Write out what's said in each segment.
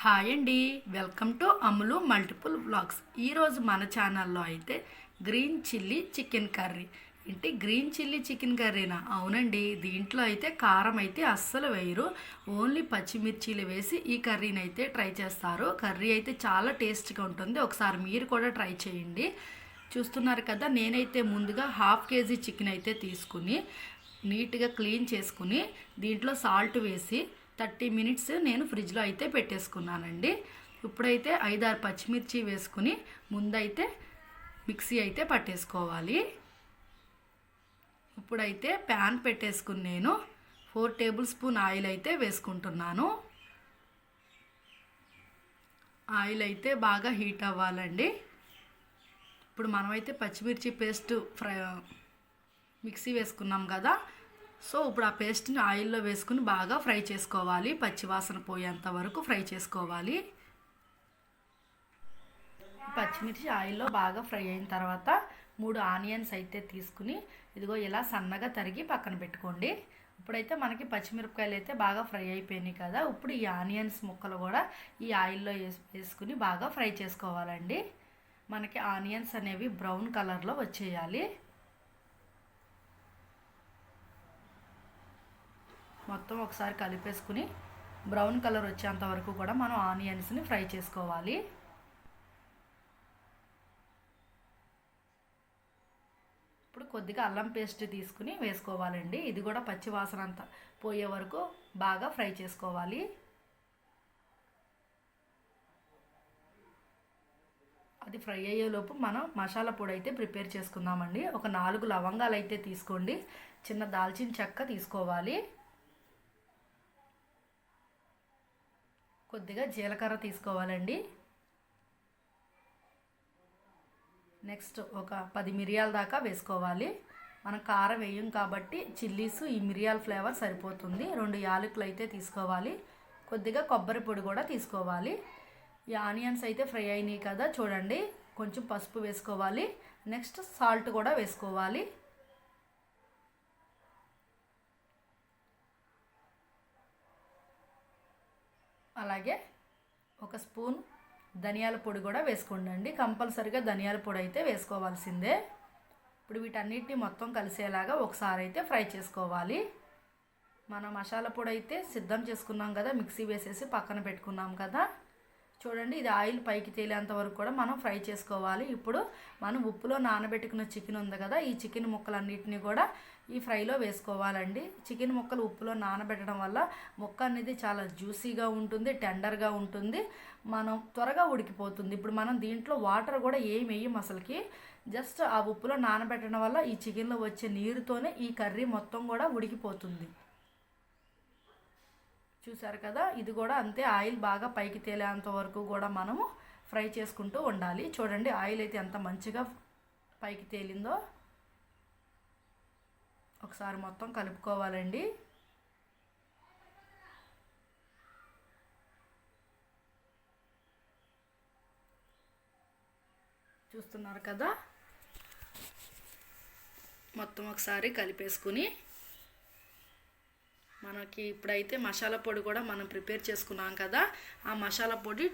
Hi అండి. Welcome to Ammulu multiple vlogs. ఈరోజు మన ఛానల్లో అయితే గ్రీన్ చిల్లీ చికెన్ కర్రీ. ఏంటి గ్రీన్ చిల్లీ చికెన్ కర్రీనా? అవునండి. దీంట్లో అయితే కారం అయితే అస్సలు వేయరు. ఓన్లీ పచ్చిమిర్చీలు వేసి ఈ కర్రీని అయితే ట్రై చేస్తారు. కర్రీ అయితే చాలా టేస్ట్గా ఉంటుంది. ఒకసారి మీరు కూడా ట్రై చేయండి. చూస్తున్నారు కదా నేనైతే ముందుగా హాఫ్ కేజీ చికెన్ అయితే తీసుకుని నీట్గా క్లీన్ చేసుకుని దీంట్లో సాల్ట్ వేసి థర్టీ మినిట్స్ నేను ఫ్రిడ్జ్లో అయితే పెట్టేసుకున్నానండి. ఇప్పుడైతే ఐదారు పచ్చిమిర్చి వేసుకుని ముందైతే మిక్సీ అయితే పట్టేసుకోవాలి. ఇప్పుడైతే ప్యాన్ పెట్టేసుకుని నేను ఫోర్ టేబుల్ స్పూన్ ఆయిల్ అయితే వేసుకుంటున్నాను. ఆయిల్ అయితే బాగా హీట్ అవ్వాలండి. ఇప్పుడు మనమైతే పచ్చిమిర్చి పేస్ట్ ఫ్రై మిక్సీ వేసుకున్నాం కదా సో ఇప్పుడు ఆ పేస్ట్ని ఆయిల్లో వేసుకుని బాగా ఫ్రై చేసుకోవాలి. పచ్చివాసన పోయేంత వరకు ఫ్రై చేసుకోవాలి. పచ్చిమిర్చి ఆయిల్లో బాగా ఫ్రై అయిన తర్వాత మూడు ఆనియన్స్ అయితే తీసుకుని ఇదిగో ఇలా సన్నగా తరిగి పక్కన పెట్టుకోండి. ఇప్పుడైతే మనకి పచ్చిమిరపకాయలు అయితే బాగా ఫ్రై అయిపోయినాయి కదా. ఇప్పుడు ఈ ఆనియన్స్ ముక్కలు కూడా ఈ ఆయిల్లో వేసుకుని బాగా ఫ్రై చేసుకోవాలండి. మనకి ఆనియన్స్ అనేవి బ్రౌన్ కలర్లో వచ్చేయాలి. మొత్తం ఒకసారి కలిపేసుకుని బ్రౌన్ కలర్ వచ్చేంత వరకు కూడా మనం ఆనియన్స్ని ఫ్రై చేసుకోవాలి. ఇప్పుడు కొద్దిగా అల్లం పేస్ట్ తీసుకుని వేసుకోవాలండి. ఇది కూడా పచ్చి వాసన అంతా పోయే వరకు బాగా ఫ్రై చేసుకోవాలి. అది ఫ్రై అయ్యేలోపు మనం మసాలా పొడి అయితే ప్రిపేర్ చేసుకుందామండి. ఒక నాలుగు లవంగాలు అయితే తీసుకోండి. చిన్న దాల్చిన చెక్క తీసుకోవాలి. కొద్దిగా జీలకర్ర తీసుకోవాలండి. నెక్స్ట్ ఒక పది మిరియాల దాకా వేసుకోవాలి. మనం కారం వేయం కాబట్టి చిల్లీస్ ఈ మిరియాల ఫ్లేవర్ సరిపోతుంది. రెండు యాలకులు అయితే తీసుకోవాలి. కొద్దిగా కొబ్బరి పొడి కూడా తీసుకోవాలి. ఈ ఆనియన్స్ అయితే ఫ్రై అయినాయి కదా చూడండి. కొంచెం పసుపు వేసుకోవాలి. నెక్స్ట్ సాల్ట్ కూడా వేసుకోవాలి. అలాగే ఒక స్పూన్ ధనియాల పొడి కూడా వేసుకోండి కంపల్సరిగా ధనియాల పొడి అయితే వేసుకోవాల్సిందే. ఇప్పుడు వీటన్నిటిని మొత్తం కలిసేలాగా ఒకసారి అయితే ఫ్రై చేసుకోవాలి. మన మసాలా పొడి అయితే సిద్ధం చేసుకున్నాం కదా మిక్సీ వేసేసి పక్కన పెట్టుకున్నాం కదా. చూడండి ఇది ఆయిల్ పైకి తేలేంత వరకు కూడా మనం ఫ్రై చేసుకోవాలి. ఇప్పుడు మనం ఉప్పులో నానబెట్టుకున్న చికెన్ ఉంది కదా ఈ చికెన్ ముక్కలన్నిటిని కూడా ఈ ఫ్రైలో వేసుకోవాలండి. చికెన్ ముక్కలు ఉప్పులో నానబెట్టడం వల్ల ముక్క అనేది చాలా జ్యూసీగా ఉంటుంది టెండర్గా ఉంటుంది. మనం త్వరగా ఉడికిపోతుంది. ఇప్పుడు మనం దీంట్లో వాటర్ కూడా ఏం వేయం అసలుకి. జస్ట్ ఆ ఉప్పులో నానబెట్టడం వల్ల ఈ చికెన్లో వచ్చే నీరుతోనే ఈ కర్రీ మొత్తం కూడా ఉడికిపోతుంది. చూసారు కదా? ఇది కూడా అంతే ఆయిల్ బాగా పైకి తేలేంత వరకు కూడా మనము ఫ్రై చేసుకుంటూ ఉండాలి. చూడండి ఆయిల్ అయితే ఎంత మంచిగా పైకి తేలిందో. ఒకసారి మొత్తం కలుపుకోవాలండి. చూస్తున్నారు కదా? మొత్తం ఒకసారి కలిపేసుకుని మనకి ఇప్పుడైతే మసాలా పొడి కూడా మనం ప్రిపేర్ చేసుకున్నాం కదా ఆ మసాలా పొడి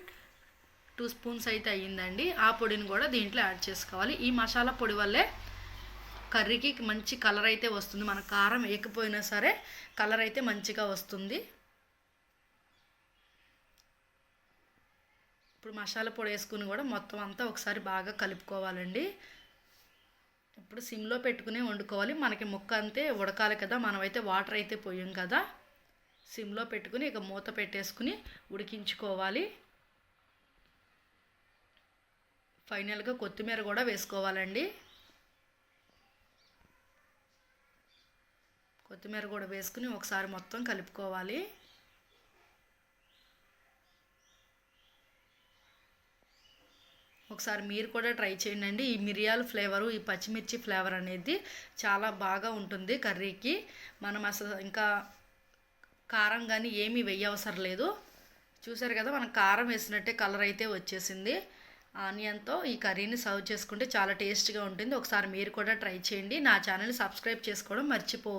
టూ స్పూన్స్ అయితే అయ్యిందండి. ఆ పొడిని కూడా దీంట్లో యాడ్ చేసుకోవాలి. ఈ మసాలా పొడి వల్లే కర్రీకి మంచి కలర్ అయితే వస్తుంది. మన కారం వేయకపోయినా సరే కలర్ అయితే మంచిగా వస్తుంది. ఇప్పుడు మసాలా పొడి వేసుకుని కూడా మొత్తం అంతా ఒకసారి బాగా కలుపుకోవాలండి. ఇప్పుడు సిమ్లో పెట్టుకునే వండుకోవాలి. మనకి ముక్క అంతే ఉడకాలి కదా. మనమైతే వాటర్ అయితే పోయాం కదా. సిమ్లో పెట్టుకుని ఇక మూత పెట్టేసుకుని ఉడికించుకోవాలి. ఫైనల్గా కొత్తిమీర కూడా వేసుకోవాలండి. కొత్తిమీర కూడా వేసుకుని ఒకసారి మొత్తం కలుపుకోవాలి. ఒకసారి మీరు కూడా ట్రై చేయండి. ఈ మిరియాల ఫ్లేవరు ఈ పచ్చిమిర్చి ఫ్లేవర్ అనేది చాలా బాగా ఉంటుంది కర్రీకి. మనం అసలు ఇంకా కారం కానీ ఏమీ వేయవసరం లేదు. చూసారు కదా మనం కారం వేసినట్టే కలర్ అయితే వచ్చేసింది. ఆనియన్తో ఈ కర్రీని సర్వ్ చేసుకుంటే చాలా టేస్ట్గా ఉంటుంది. ఒకసారి మీరు కూడా ట్రై చేయండి. నా ఛానల్ని సబ్స్క్రైబ్ చేసుకోవడం మర్చిపో